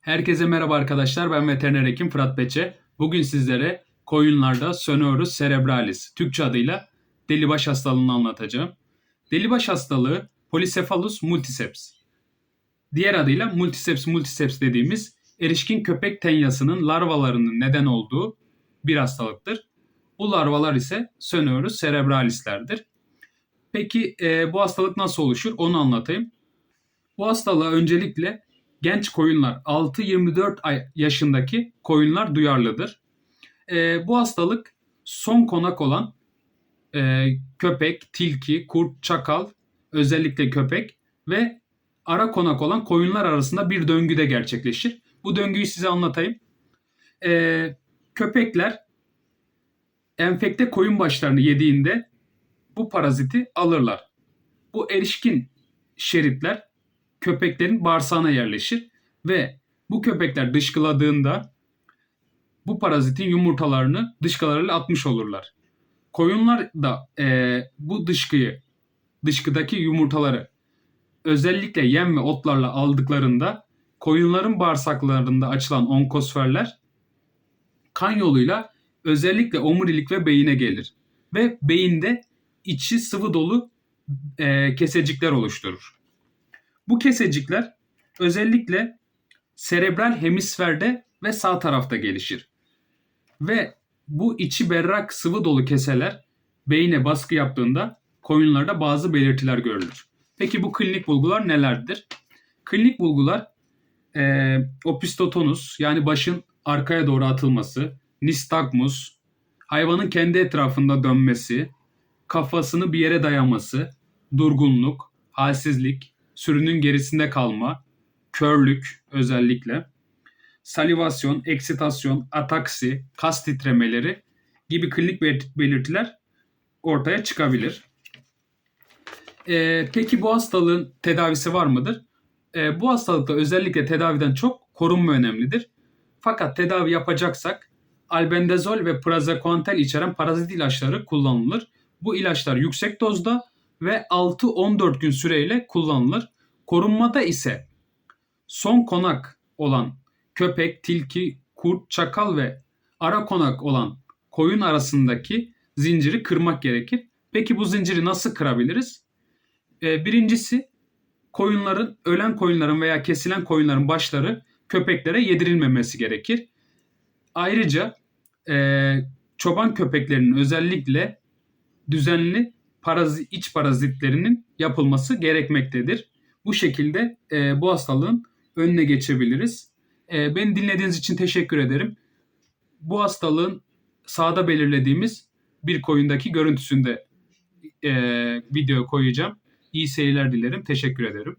Herkese merhaba arkadaşlar. Ben veteriner hekim Fırat Beçe. Bugün sizlere koyunlarda Sonorus cerebralis, Türkçe adıyla delibaş hastalığını anlatacağım. Delibaş hastalığı Polycephalus multiceps. Diğer adıyla multiceps multiceps dediğimiz erişkin köpek tenyasının larvalarının neden olduğu bir hastalıktır. Bu larvalar ise Sonorus cerebralislerdir. Peki e, bu hastalık nasıl oluşur onu anlatayım. Bu hastalığa öncelikle genç koyunlar 6-24 ay yaşındaki koyunlar duyarlıdır. E, bu hastalık son konak olan e, köpek, tilki, kurt, çakal, özellikle köpek ve ara konak olan koyunlar arasında bir döngüde gerçekleşir. Bu döngüyü size anlatayım. E, köpekler enfekte koyun başlarını yediğinde bu paraziti alırlar. Bu erişkin şeritler köpeklerin bağırsağına yerleşir ve bu köpekler dışkıladığında bu parazitin yumurtalarını dışkılarıyla atmış olurlar. Koyunlar da e, bu dışkıyı, dışkıdaki yumurtaları özellikle yem ve otlarla aldıklarında koyunların bağırsaklarında açılan onkosferler kan yoluyla özellikle omurilik ve beyine gelir. Ve beyinde içi sıvı dolu e, kesecikler oluşturur. Bu kesecikler özellikle serebral hemisferde ve sağ tarafta gelişir. Ve bu içi berrak sıvı dolu keseler beyine baskı yaptığında koyunlarda bazı belirtiler görülür. Peki bu klinik bulgular nelerdir? Klinik bulgular e, opistotonus yani başın arkaya doğru atılması, nistagmus, hayvanın kendi etrafında dönmesi, kafasını bir yere dayaması, durgunluk, halsizlik, sürünün gerisinde kalma, körlük özellikle, salivasyon, eksitasyon, ataksi, kas titremeleri gibi klinik belirtiler ortaya çıkabilir. Ee, peki bu hastalığın tedavisi var mıdır? Ee, bu hastalıkta özellikle tedaviden çok korunma önemlidir. Fakat tedavi yapacaksak albendazol ve praziquantel içeren parazit ilaçları kullanılır. Bu ilaçlar yüksek dozda ve 6-14 gün süreyle kullanılır. Korunmada ise son konak olan köpek, tilki, kurt, çakal ve ara konak olan koyun arasındaki zinciri kırmak gerekir. Peki bu zinciri nasıl kırabiliriz? Ee, birincisi koyunların, ölen koyunların veya kesilen koyunların başları köpeklere yedirilmemesi gerekir. Ayrıca e, çoban köpeklerinin özellikle düzenli parazit, iç parazitlerinin yapılması gerekmektedir. Bu şekilde e, bu hastalığın önüne geçebiliriz. E, beni dinlediğiniz için teşekkür ederim. Bu hastalığın sağda belirlediğimiz bir koyundaki görüntüsünde e, video koyacağım. İyi seyirler dilerim. Teşekkür ederim.